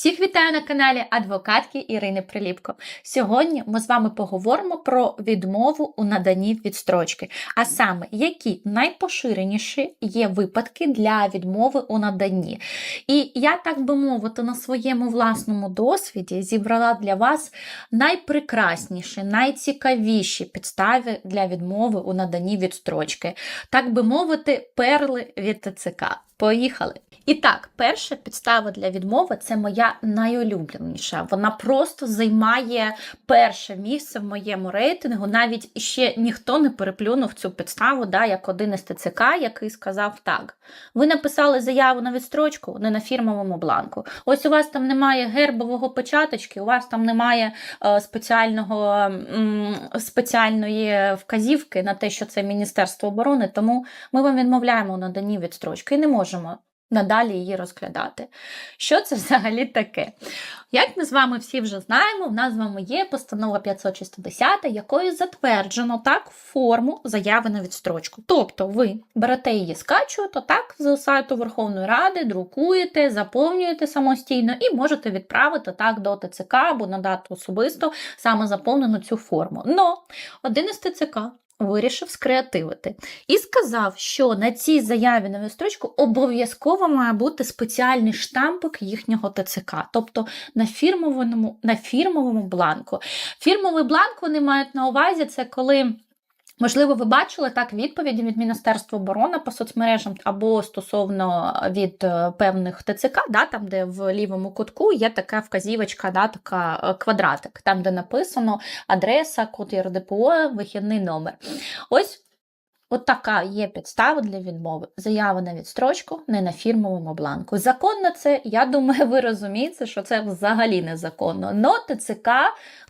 Всіх вітаю на каналі адвокатки Ірини Приліпко. Сьогодні ми з вами поговоримо про відмову у наданні відстрочки, а саме, які найпоширеніші є випадки для відмови у наданні. І я, так би мовити, на своєму власному досвіді зібрала для вас найпрекрасніші, найцікавіші підстави для відмови у наданні відстрочки, так би мовити, перли від ТЦК. Поїхали! І так, перша підстава для відмови це моя найулюбленіша. Вона просто займає перше місце в моєму рейтингу. Навіть ще ніхто не переплюнув цю підставу, да, як один із ТЦК, який сказав так: ви написали заяву на відстрочку не на фірмовому бланку. Ось у вас там немає гербового початочки, у вас там немає е, спеціального, м, спеціальної вказівки на те, що це Міністерство оборони, тому ми вам відмовляємо у наданні відстрочки і не можемо надалі її розглядати. Що це взагалі таке? Як ми з вами всі вже знаємо, в нас з вами є постанова 560, якою затверджено так форму заяви на відстрочку. Тобто ви берете її, скачуєте так з сайту Верховної Ради, друкуєте, заповнюєте самостійно і можете відправити так до ТЦК або надати особисто саме заповнену цю форму. Но один із ТЦК вирішив скреативити і сказав, що на цій заяві на строчку обов'язково має бути спеціальний штампик їхнього ТЦК, тобто на фірмовому, на фірмовому бланку. Фірмовий бланк вони мають на увазі це коли. Можливо, ви бачили так відповіді від Міністерства оборони по соцмережам або стосовно від е, певних ТЦК, да, там, де в лівому кутку є така вказівочка, да, така е, квадратик, там, де написано адреса, код ЄРДПО, вихідний номер. Ось От така є підстава для відмови. Заява на відстрочку не на фірмовому бланку. Законно це, я думаю, ви розумієте, що це взагалі незаконно. Но ТЦК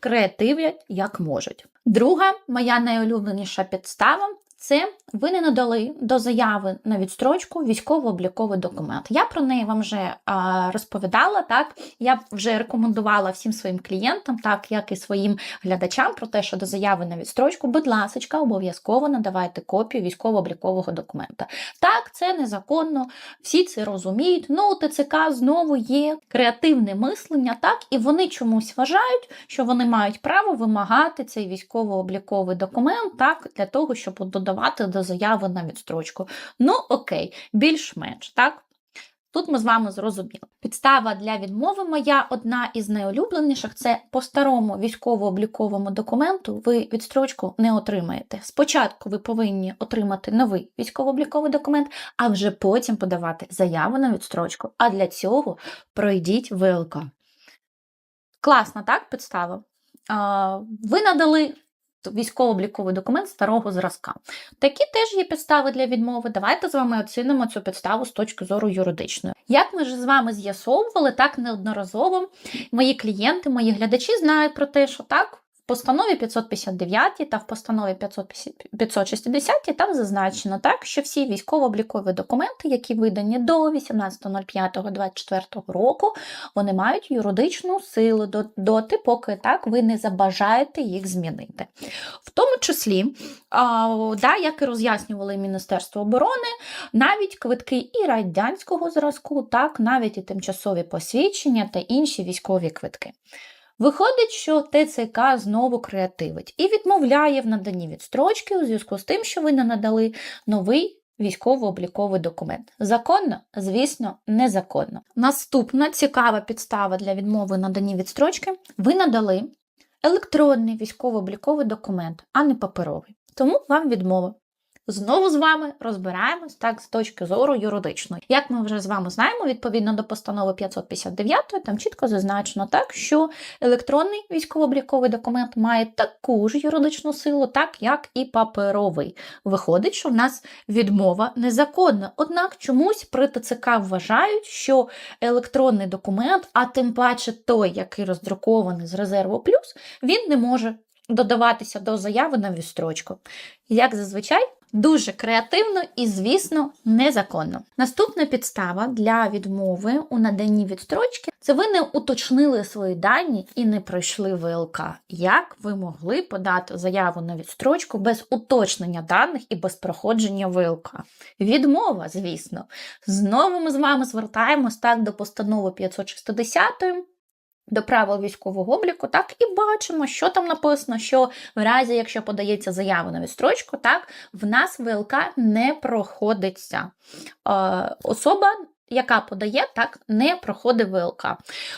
креативлять як можуть. Друга, моя найулюбленіша підстава. Це ви не надали до заяви на відстрочку військово-обліковий документ. Я про неї вам вже а, розповідала. Так я вже рекомендувала всім своїм клієнтам, так як і своїм глядачам, про те, що до заяви на відстрочку, будь ласка, обов'язково надавайте копію військово-облікового документа. Так, це незаконно, всі це розуміють. Ну, у ТЦК знову є креативне мислення, так, і вони чомусь вважають, що вони мають право вимагати цей військово-обліковий документ так, для того, щоб додавати до заяви на відстрочку. Ну, окей, більш-менш, так? Тут ми з вами зрозуміли. Підстава для відмови моя одна із найулюбленіших це по старому військово-обліковому документу ви відстрочку не отримаєте. Спочатку ви повинні отримати новий військово-обліковий документ, а вже потім подавати заяву на відстрочку. А для цього пройдіть ВЛК. Класна, так, підстава? Ви надали військово-обліковий документ старого зразка. Такі теж є підстави для відмови. Давайте з вами оцінимо цю підставу з точки зору юридичної. Як ми ж з вами з'ясовували, так неодноразово мої клієнти, мої глядачі знають про те, що так. Постанові 559 та в постанові 560 там зазначено так, що всі військово-облікові документи, які видані до 18.05.24 року, вони мають юридичну силу доти, поки так ви не забажаєте їх змінити. В тому числі, а, да, як і роз'яснювали Міністерство оборони, навіть квитки і радянського зразку, так, навіть і тимчасові посвідчення та інші військові квитки. Виходить, що ТЦК знову креативить і відмовляє в наданні відстрочки у зв'язку з тим, що ви не надали новий військово-обліковий документ. Законно? Звісно, незаконно. Наступна цікава підстава для відмови наданні відстрочки: ви надали електронний військово-обліковий документ, а не паперовий. Тому вам відмова. Знову з вами розбираємось так з точки зору юридичної. Як ми вже з вами знаємо, відповідно до постанови 559, там чітко зазначено так, що електронний військово-обліковий документ має таку ж юридичну силу, так як і паперовий. Виходить, що в нас відмова незаконна. Однак чомусь при ТЦК вважають, що електронний документ, а тим паче той, який роздрукований з резерву плюс, він не може додаватися до заяви на відстрочку. Як зазвичай, Дуже креативно і, звісно, незаконно. Наступна підстава для відмови у наданні відстрочки це ви не уточнили свої дані і не пройшли ВЛК. Як ви могли подати заяву на відстрочку без уточнення даних і без проходження ВЛК? Відмова, звісно. Знову ми з вами звертаємось так до постанови 560 до правил військового обліку, так і бачимо, що там написано, що в разі, якщо подається заява на відстрочку, так в нас ВЛК не проходиться. Е, особа. Яка подає, так не проходить ВЛК.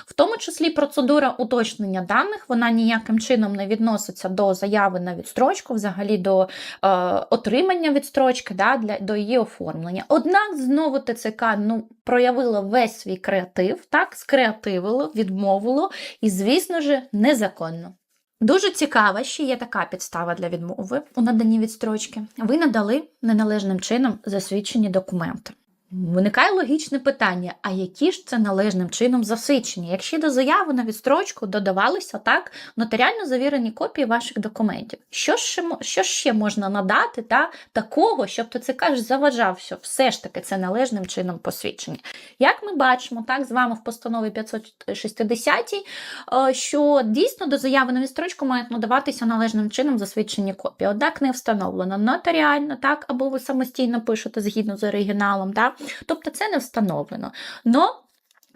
В тому числі процедура уточнення даних, вона ніяким чином не відноситься до заяви на відстрочку, взагалі до е, отримання відстрочки, да, для, до її оформлення. Однак знову ТЦК ну, проявило весь свій креатив, так, скреативило, відмовило і, звісно ж, незаконно. Дуже цікаво, що є така підстава для відмови у наданні відстрочки. Ви надали неналежним чином засвідчені документи. Виникає логічне питання: а які ж це належним чином засвідчені? Якщо до заяви на відстрочку додавалися так нотаріально завірені копії ваших документів, що ще, що ще можна надати та, такого, щоб ТЦК ж заважав, що все ж таки це належним чином посвідчення? Як ми бачимо, так з вами в постанові 560, е, що дійсно до заяви на відстрочку мають надаватися належним чином засвідчені копії. Однак не встановлено нотаріально, так, або ви самостійно пишете згідно з оригіналом. Так? Тобто це не встановлено. Но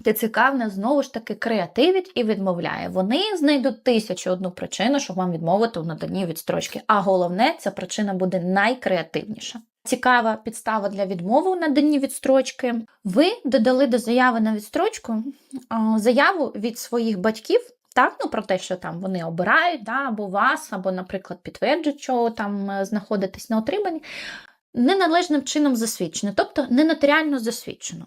ТЦК в знову ж таки креативить і відмовляє. Вони знайдуть тисячу одну причину, щоб вам відмовити у наданні відстрочки. А головне, ця причина буде найкреативніша. Цікава підстава для відмови у наданні відстрочки. Ви додали до заяви на відстрочку заяву від своїх батьків. Так, ну про те, що там вони обирають, да, або вас, або, наприклад, підтверджують, що там е, знаходитесь на отриманні неналежним чином засвідчено, тобто ненотаріально засвідчено.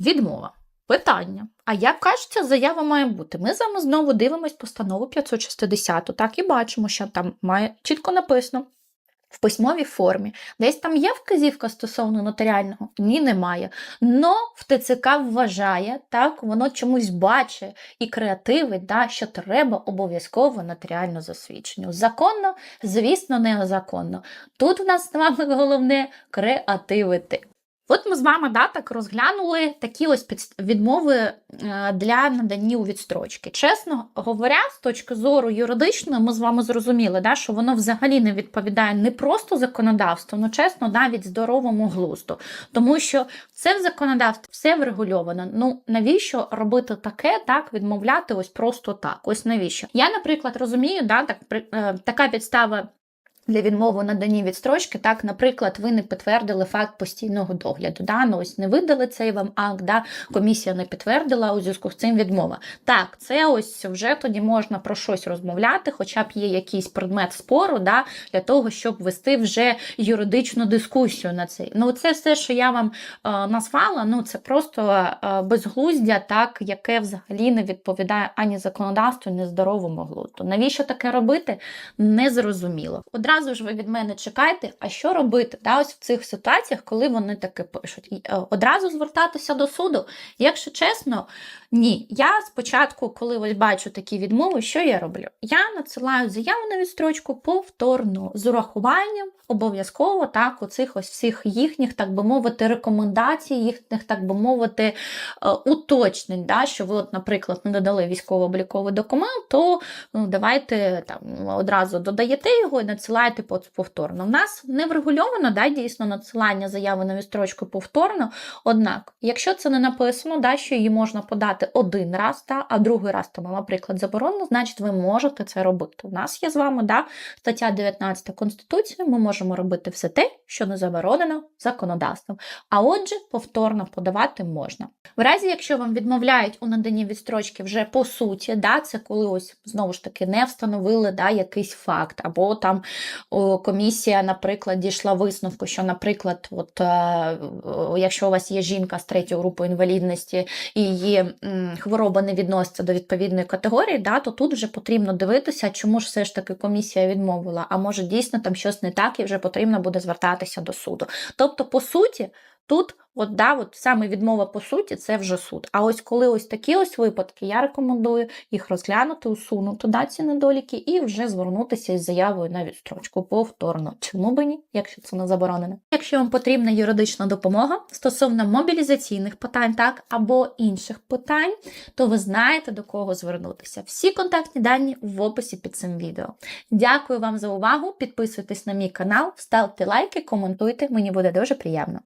Відмова. Питання. А як кажеться, заява має бути? Ми з вами знову дивимось постанову 560, так і бачимо, що там має чітко написано в письмовій формі. Десь там є вказівка стосовно нотаріального? Ні, немає. Но в ТЦК вважає, так, воно чомусь бачить і креативить, да, що треба обов'язково нотаріально засвідчення. Законно, звісно, незаконно. Тут в нас з вами головне креативити. От ми з вами да, так розглянули такі ось відмови е, для надання у відстрочки. Чесно говоря, з точки зору юридичної, ми з вами зрозуміли, да, що воно взагалі не відповідає не просто законодавству, але чесно, навіть здоровому глузду. Тому що це в законодавстві все врегульовано. Ну навіщо робити таке, так, відмовляти ось просто так? Ось навіщо? Я, наприклад, розумію, да, так, е, така підстава. Для відмови наданні відстрочки, так, наприклад, ви не підтвердили факт постійного догляду. Да? Ну, ось не видали цей вам акт, да? комісія не підтвердила у зв'язку з цим відмова. Так, це ось вже тоді можна про щось розмовляти, хоча б є якийсь предмет спору, да? для того, щоб вести вже юридичну дискусію на цей. Ну, це все, що я вам е, назвала, ну це просто е, безглуздя, так, яке взагалі не відповідає ані законодавству, ні здоровому глузду. Навіщо таке робити? Незрозуміло одразу ж ви від мене чекайте, а що робити да, ось в цих ситуаціях, коли вони таке пишуть. Е, одразу звертатися до суду. Якщо чесно, ні. Я спочатку, коли ось бачу такі відмови, що я роблю? Я надсилаю заяву на відстрочку повторно з урахуванням обов'язково так, оцих ось всіх їхніх, так би мовити, рекомендацій, їхніх, так би мовити, е, уточнень. да, Що ви, от, наприклад, не додали військово-обліковий документ, то ну, давайте там одразу додаєте його і надсилаєте повторно. В нас не врегульовано да, дійсно надсилання заяви на відстрочку повторно. Однак, якщо це не написано, да, що її можна подати один раз, да, а другий раз, тому, наприклад, заборонено, значить ви можете це робити. У нас є з вами да, стаття 19 Конституції, ми можемо робити все те, що не заборонено законодавством. А отже, повторно подавати можна. В разі, якщо вам відмовляють у наданні відстрочки вже по суті, да, це коли ось знову ж таки не встановили да, якийсь факт, або там комісія, наприклад, дійшла висновку, що, наприклад, от, е, якщо у вас є жінка з третьої групи інвалідності і її хвороба не відноситься до відповідної категорії, да, то тут вже потрібно дивитися, чому ж все ж таки комісія відмовила, а може дійсно там щось не так і вже потрібно буде звертатися до суду. Тобто, по суті, тут, от, да, от саме відмова по суті, це вже суд. А ось коли ось такі ось випадки, я рекомендую їх розглянути, усунути да, ці недоліки і вже звернутися із заявою на відстрочку повторно. Чому би ні, якщо це не заборонено? Якщо вам потрібна юридична допомога стосовно мобілізаційних питань, так або інших питань, то ви знаєте до кого звернутися. Всі контактні дані в описі під цим відео. Дякую вам за увагу. Підписуйтесь на мій канал, ставте лайки, коментуйте, мені буде дуже приємно.